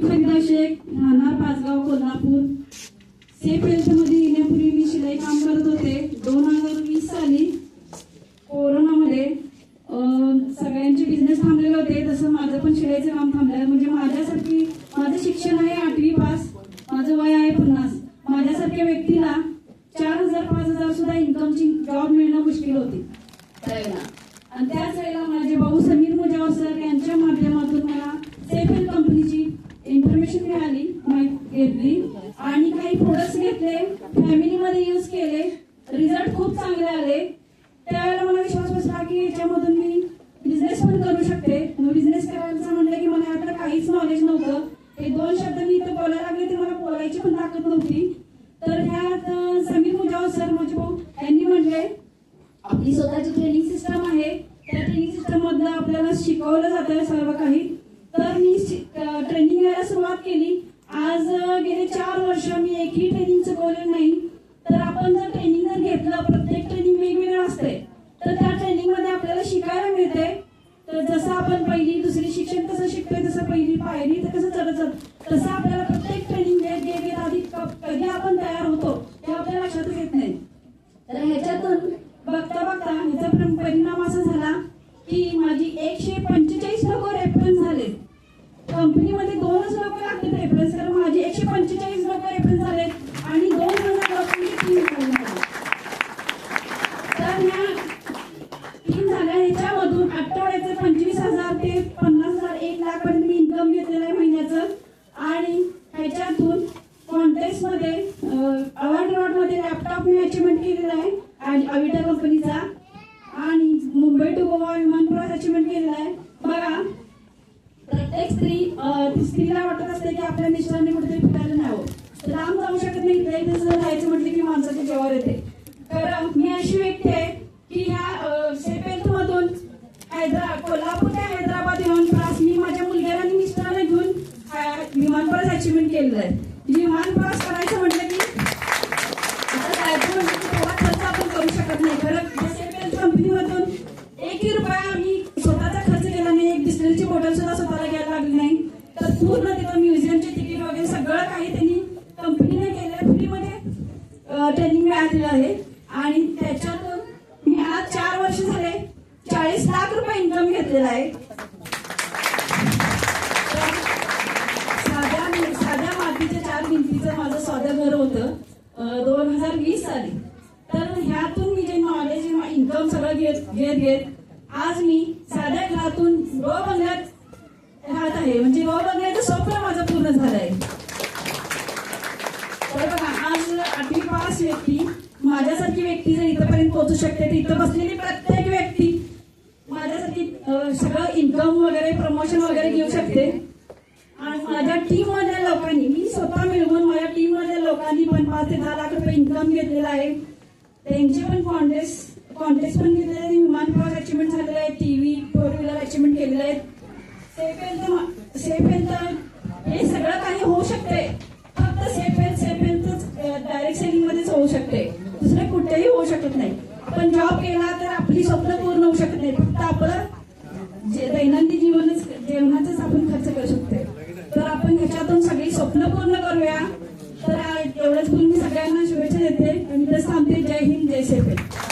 फरीदा शेख राहणार पाचगाव कोल्हापूर. सेफ हेल्थमध्ये येण्यापूर्वी मी शिलाई काम करत होते. दोन हजार वीस साली कोरोनामध्ये सगळ्यांचे बिझनेस थांबलेले होते. तसं माझं पण शिलाईचं काम थांबलं म्हणजे माझ्यासारखी माझं शिक्षण आहे आठवी पास माझं वय आहे पन्नास. माझ्यासारख्या व्यक्तीला चार हजार पाच हजार सुद्धा इन्कमची जॉब मिळणं मुश्किल होती. त्यावेळेला आणि त्याच वेळेला माझे भाऊ समीर मुजावर सर यांच्या माध्यमातून मला इन्फॉर्मेशन मिळाली घेतली. आणि काही प्रोडक्ट्स घेतले फॅमिलीमध्ये यूज केले. रिझल्ट खूप चांगले आले. त्यावेळेला मला विश्वास बसला की याच्यामधून मी बिझनेस पण करू शकते. बिझनेस करायचं म्हणलं की मला यातलं काहीच नॉलेज नव्हतं. हे दोन शब्द मी इथं बोलायला लागले ते मला बोलायची पण ताकद नव्हती. तर ह्यात समीर मुजाव सर माझे भाऊ यांनी म्हटले आपली स्वतःची ट्रेनिंग सिस्टम आहे. त्या ट्रेनिंग सिस्टम मधलं आपल्याला शिकवलं जातं सर्व काही मिळते तर जसं आपण पहिली दुसरी शिक्षण कसं शिकतोय तसं पहिली पायरी तर कसं चढत जात तसं आपल्याला प्रत्येक ट्रेनिंग घेत घेत घेत आधी कधी आपण तयार होतो हे आपल्या लक्षातच येत नाही. तर ह्याच्यातून बघता बघता ह्याचा परिणाम असा झाला की माझी एकशे पंचेचाळीस लोक रेफरन्स झाले कंपनीमध्ये हजार ते पन्नास हजार एक लाख पर्यंत मी इन्कम घेतलेलं आहे महिन्याचं. आणि ह्याच्यातून कॉन्टेस्टमध्ये अवॉर्ड अवॉर्डमध्ये लॅपटॉप मी अचिव्हमेंट केलेला आहे. आणि अविटा कंपनीचा आणि मुंबई टू गोवा विमान प्रवास अचिव्हमेंट केलेला आहे. बघा प्रत्येक स्त्री स्त्रीला वाटत असते की आपल्या मिस्टरांनी कुठेतरी फिरायला न्यावं लांब जाऊ शकत नाही. इथल्या इथे जर जायचं म्हटलं की माणसाच्या जेवावर येते. तर मी अशी व्यक्ती आहे की ह्या सेपेल्थ मधून हैदराबाद कोल्हापूर ते हैदराबाद विमान प्रवास मी माझ्या मुलग्याला आणि मिस्टरांना घेऊन अं, विमान प्रवास अचिव्हमेंट केलेलं आहे विमान प्रवास करायचं म्हटलं की आता जायचं म्हटलं म्हणजे की तेवढा खर्च आपण करू शकत नाही. खरं कंपनीमधून. एकही रुपया आम्ही स्वतःचा खर्च केला नाही. एक बिस्लरीची बॉटल सुद्धा स्वतःला घ्यायला लागली नाही. तर पूर्ण तिथं म्युझियमचे तिकीट वगैरे सगळं काही त्यांनी कंपनीने केलं फ्रीमध्ये ट्रेनिंग मिळालेलं आहे आणि त्याच्यातून मी आज चार वर्ष झाले चाळीस लाख रुपये इन्कम घेतलेला आहे. तिचं माझं स्वतः घर होतं दोन हजार वीस साली. तर ह्यातून मी जे नॉलेज इन्कम सगळं घेत घेत घेत आज मी साध्या घरातून रो बंगल्यात राहत आहे. म्हणजे रो बंगल्याचं स्वप्न माझं पूर्ण झालं आहे. तर बघा आज आठवी पास व्यक्ती माझ्यासारखी व्यक्ती जर इथपर्यंत पोहोचू शकते तर इथं बसलेली प्रत्येक व्यक्ती माझ्यासाठी सगळं इन्कम वगैरे प्रमोशन वगैरे घेऊ शकते. आणि माझ्या टीम मधल्या लोकांनी पाच ते दहा लाख रुपये इन्कम घेतलेला आहे. त्यांचे पण कॉन्टेस्ट कॉन्टेस्ट पण घेतलेले आहेत. विमान प्रवास अचिव्हमेंट झालेले आहेत T V four wheeler achievement केलेले आहेत. सेफ हेल्थ सेफ हेल्थ हे सगळं काही होऊ शकते फक्त safe health safe health direct selling मध्येच होऊ शकते दुसरं कुठेही होऊ शकत नाही. पण जॉब केला तर आपली स्वप्न पूर्ण होऊ शकत नाही. फक्त आपण जे दैनंदिन जीवनच जेवणाचाच आपण खर्च करू शकतो तर आपण ह्याच्यातून सगळी स्वप्न पूर्ण करूया. तर एवढंच शुभेच्छा देते. आणि थांबते जय हिंद जय सेफे